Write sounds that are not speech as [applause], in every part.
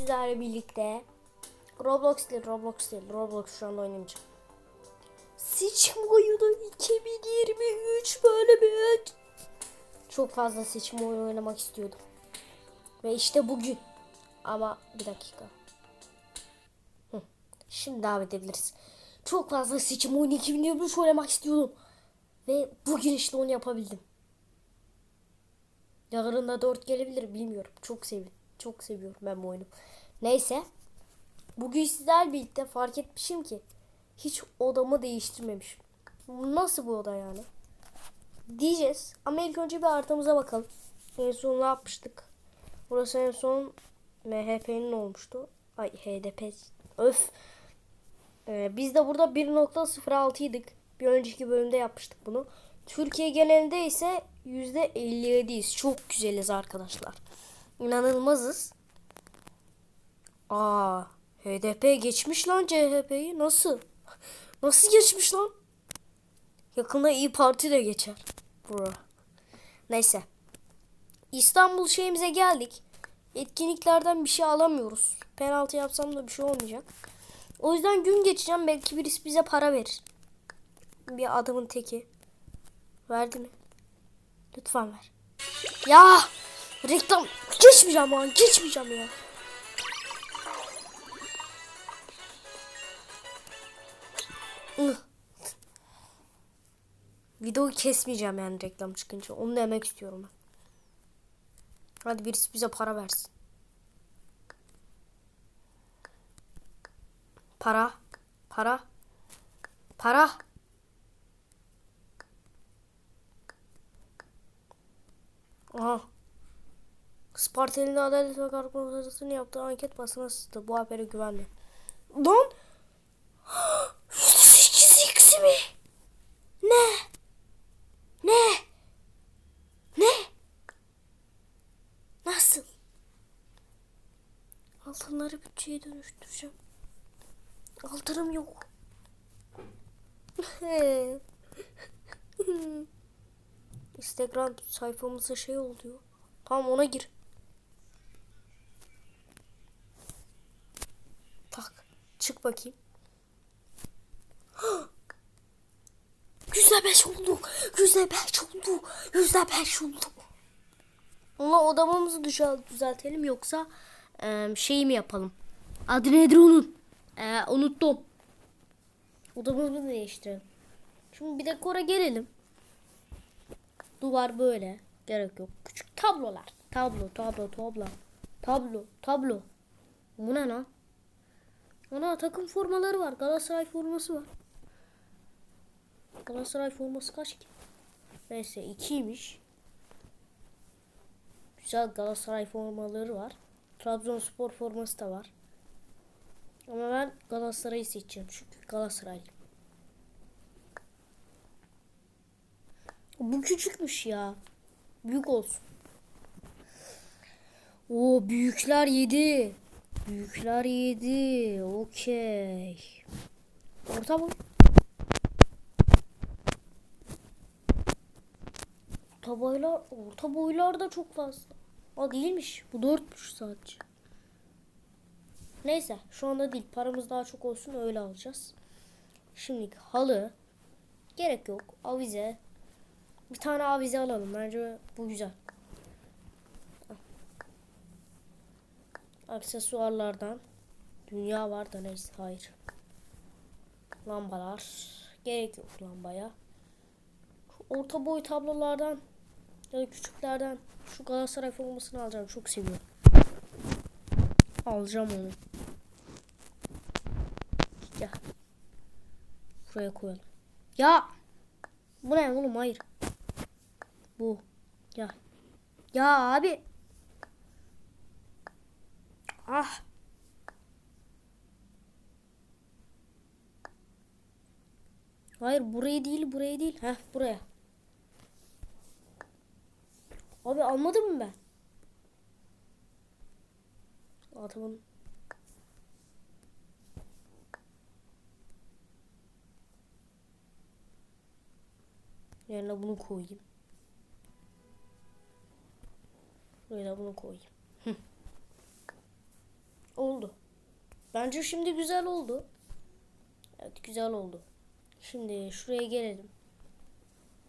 sizlerle birlikte Roblox değil Roblox değil Roblox şu anda oynamayacağım. Seçim oyunu 2023 bölümü. Çok fazla seçim oyunu oynamak istiyordum. Ve işte bugün. Ama bir dakika. Şimdi devam edebiliriz. Çok fazla seçim oyunu 2023 oynamak istiyordum. Ve bugün işte onu yapabildim. Yarın da 4 gelebilir bilmiyorum. Çok sevdim. Çok seviyorum ben bu oyunu. Neyse. Bugün sizler birlikte fark etmişim ki hiç odamı değiştirmemişim. Nasıl bu oda yani? Diyeceğiz. Ama ilk önce bir haritamıza bakalım. En son ne yapmıştık? Burası en son MHP'nin olmuştu. Ay HDP. Öf. Ee, biz de burada 1.06 idik. Bir önceki bölümde yapmıştık bunu. Türkiye genelinde ise %57'yiz. Çok güzeliz arkadaşlar. İnanılmazız. Aa, HDP geçmiş lan CHP'yi. Nasıl? Nasıl geçmiş lan? Yakında İyi Parti de geçer. Bura. Neyse. İstanbul şeyimize geldik. Etkinliklerden bir şey alamıyoruz. Penaltı yapsam da bir şey olmayacak. O yüzden gün geçeceğim. Belki birisi bize para verir. Bir adamın teki. Verdi mi? Lütfen ver. Ya! Reklam geçmeyeceğim lan. Geçmeyeceğim ya. Videoyu kesmeyeceğim yani reklam çıkınca. Onu demek istiyorum. Hadi birisi bize para versin. Para. Para. Para. Aha. Spartel'in Adalet ve Kalkınma Odası'nın yaptığı anket basına sızdı. Bu habere güvenme. Lan! 108x mi? Ne? Ne? Ne? Nasıl? Altınları bütçeye dönüştüreceğim. Altınım yok. [laughs] Instagram sayfamıza şey oluyor. Tamam ona gir. Tak. Çık bakayım. [gasps] Yüzde beş oldu. Yüzde beş oldu. Yüzde beş oldu. Ona odamamızı düzel- düzeltelim yoksa e, şey mi yapalım? Adı nedir onun? E, unuttum. Odamızı değiştirelim. Şimdi bir dekora gelelim. Duvar böyle. Gerek yok. Küçük tablolar. Tablo, tablo, tablo. Tablo, tablo. Bu ne lan? Ana takım formaları var. Galatasaray forması var. Galatasaray forması kaç ki? Neyse ikiymiş. Güzel Galatasaray formaları var. Trabzonspor forması da var. Ama ben Galatasaray'ı seçeceğim çünkü Galatasaray. Bu küçükmüş ya. Büyük olsun. O büyükler yedi. Büyükler yedi. Okey. Orta boy. Orta boylar, orta boylar da çok fazla. Aa değilmiş. Bu dörtmüş sadece. Neyse şu anda değil. Paramız daha çok olsun öyle alacağız. Şimdi halı. Gerek yok. Avize. Bir tane avize alalım. Bence bu güzel. Aksesuarlardan. Dünya var da neyse hayır. Lambalar. Gerek yok lambaya. Şu orta boy tablolardan ya da küçüklerden şu Galatasaray formasını alacağım. Çok seviyorum. Alacağım onu. Ya. Buraya koyalım. Ya. Bu ne oğlum? Hayır. Bu. Ya. Ya abi. Ah. Hayır burayı değil burayı değil. Heh buraya. Abi almadım mı ben? Adamın yerine bunu koyayım. Buraya da bunu koyayım. Hı. Bence şimdi güzel oldu. Evet güzel oldu. Şimdi şuraya gelelim.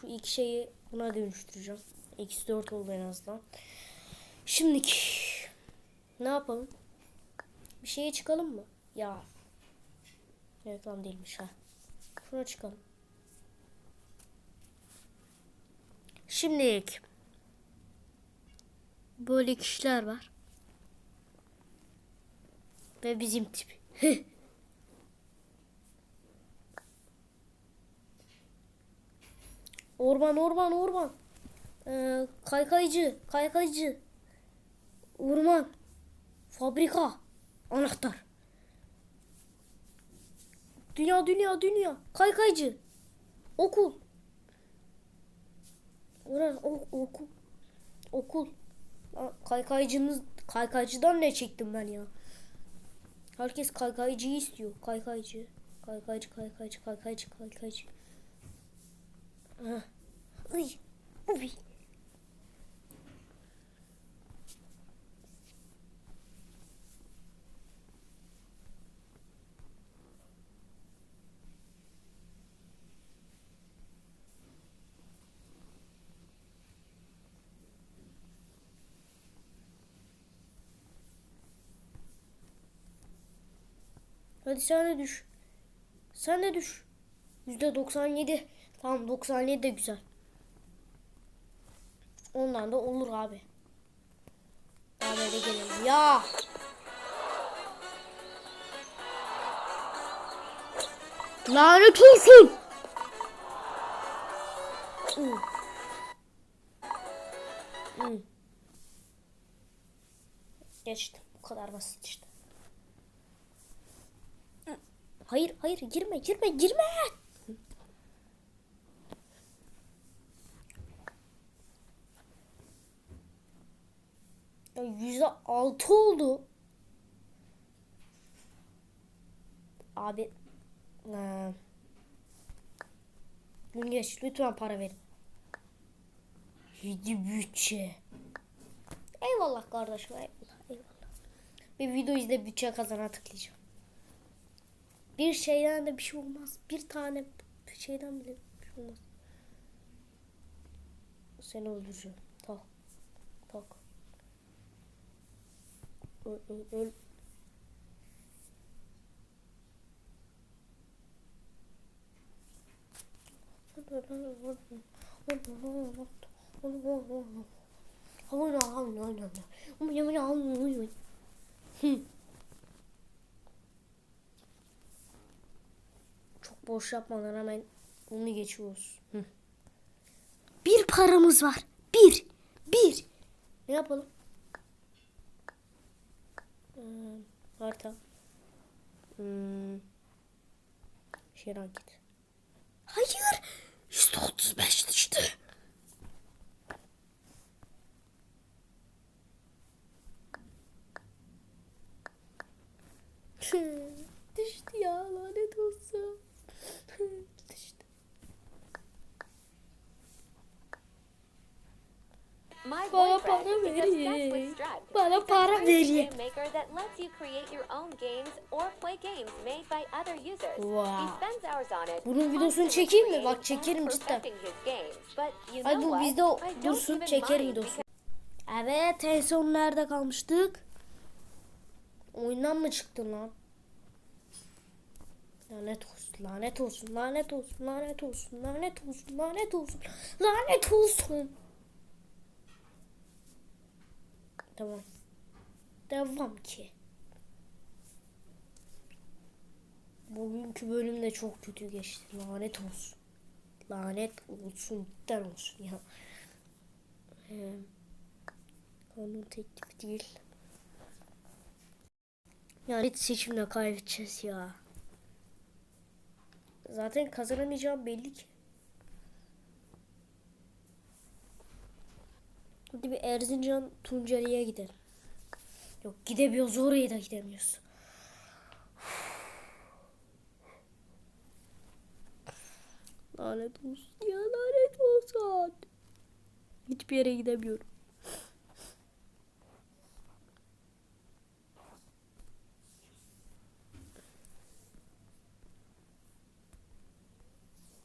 Şu iki şeyi buna dönüştüreceğim. Eksi 4 oldu en azından. Şimdiki ne yapalım? Bir şeye çıkalım mı? Ya. Reklam değilmiş ha. Şuna çıkalım. Şimdi böyle kişiler var. Ve bizim tip. [laughs] orman orman orman. Ee, kaykaycı kaykaycı. Orman. Fabrika. Anahtar. Dünya dünya dünya. Kaykaycı. Okul. Orası o, okul. Okul. Aa, Kaykaycınız kaykaycıdan ne çektim ben ya? Herkes kaykaycıyı istiyor. Kaykaycı. Kaykaycı, kaykaycı, kaykaycı, kaykaycı. Ah. Ay. Uy. Hadi sen de düş. Sen de düş. Yüzde 97. Tamam 97 de güzel. Ondan da olur abi. Daha böyle gelelim. Ya. Lanet olsun. Hmm. Hmm. Geçtim. Bu kadar basit işte. Hayır hayır girme girme girme. Yüzde altı oldu. Abi. Ee, gün geç lütfen para verin. Yedi bütçe. Eyvallah kardeşim eyvallah eyvallah. Bir video izle bütçe kazana tıklayacağım. Bir şeyden de bir şey olmaz. Bir tane şeyden bile bir şey olmaz. Seni öldüreceğim. Tak. Tak. Öl, öl, öl. Hı. Çok boş yapmadan hemen onu geçiyoruz. Hı. Bir paramız var. Bir. Bir. Ne yapalım? Ee, harita. Hmm. Şeran git. Hayır. Yüzde otuz by other users. Wow. Bunun videosunu çekeyim mi? Bak çekerim cidden. Ay bu bizde dursun çekerim mind videosu. Evet en son nerede kalmıştık? Oyundan mı çıktın lan? Lanet olsun, lanet olsun, lanet olsun, lanet olsun, lanet olsun, lanet olsun, lanet olsun. Tamam. Devam ki. Bugünkü bölüm de çok kötü geçti. Lanet olsun. Lanet olsun, cidden olsun ya. Ee, onun teklifi değil. Yani hiç seçimle kaybedeceğiz ya. Zaten kazanamayacağım belli ki. Hadi bir Erzincan Tunceli'ye gidelim. Yok gidemiyoruz oraya da gidemiyoruz. [sighs] lanet olsun ya lanet olsun. Hiçbir yere gidemiyorum.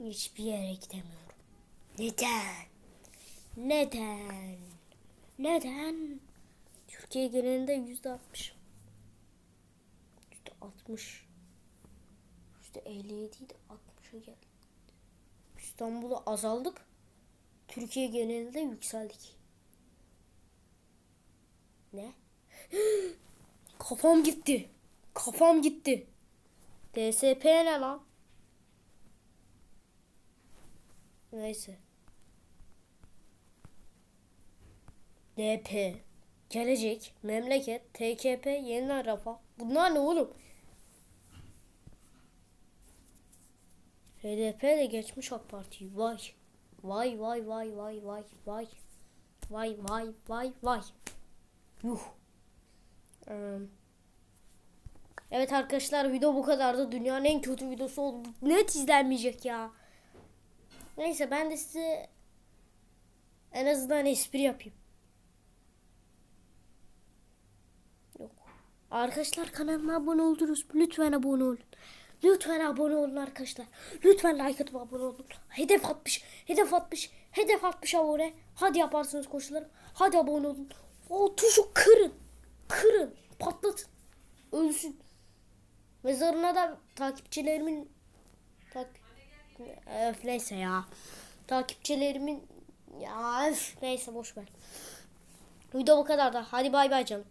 Hiçbir yere gidemiyorum. Neden? Neden? Neden? Türkiye genelinde yüzde altmış. Yüzde altmış. Yüzde elli yedi de altmışa geldi. İstanbul'a azaldık. Türkiye genelinde yükseldik. Ne? [gasps] Kafam gitti. Kafam gitti. DSP ne lan? Neyse. DP, Gelecek, Memleket, TKP, Yeni Rafa. Bunlar ne oğlum? HDP de geçmiş AK Parti'yi. Vay. Vay vay vay vay vay vay. Vay vay vay vay. Yuh. Eee, Evet arkadaşlar video bu kadardı. Dünyanın en kötü videosu oldu. Net izlenmeyecek ya. Neyse ben de size en azından espri yapayım. Yok. Arkadaşlar kanalıma abone oldunuz. Lütfen abone olun. Lütfen abone olun arkadaşlar. Lütfen like atıp abone olun. Hedef 60. Hedef 60. Hedef 60 abone. Hadi yaparsınız koşularım. Hadi abone olun. O tuşu kırın. Kırın. Patlatın. Ölsün. Mezarına da takipçilerimin tak Öf, neyse ya. Takipçilerimin ya öf, neyse boş ver. Video bu kadar da. Hadi bay bay canım.